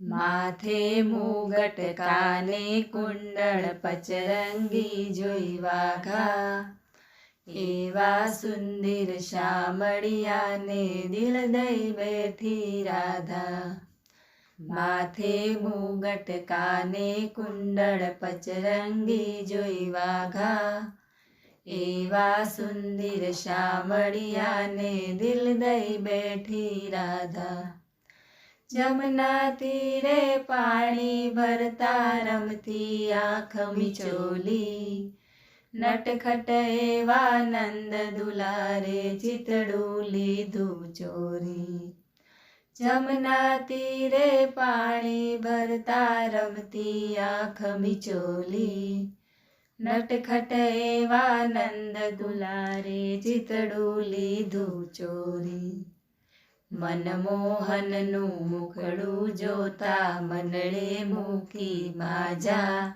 માથે મુગટ કાને કુંડળ પચરંગી જોઈ વાઘા. એવા સુંદર શામળિયાને દિલ દઈ બેઠી રાધા. માથે મુગટ કાને કુંડળ પચરંગી જોઈ વાઘા. એવા સુંદર શામળિયાને દિલ દઈ બેઠી રાધા. જમના તીરે પાણી ભરતા રમતી આંખ મિચોલી. નટખટ એવા નંદ દુલારે ચિતડું લીધું ચોરી. જમના તીરે પાણી ભરતા રમતી આંખ મિચોલી. નટખટ એવા નંદ દુલારે ચિતડું લીધું ચોરી. મનમોહનનું મુખડું જોતા મનળે મૂકી માજા.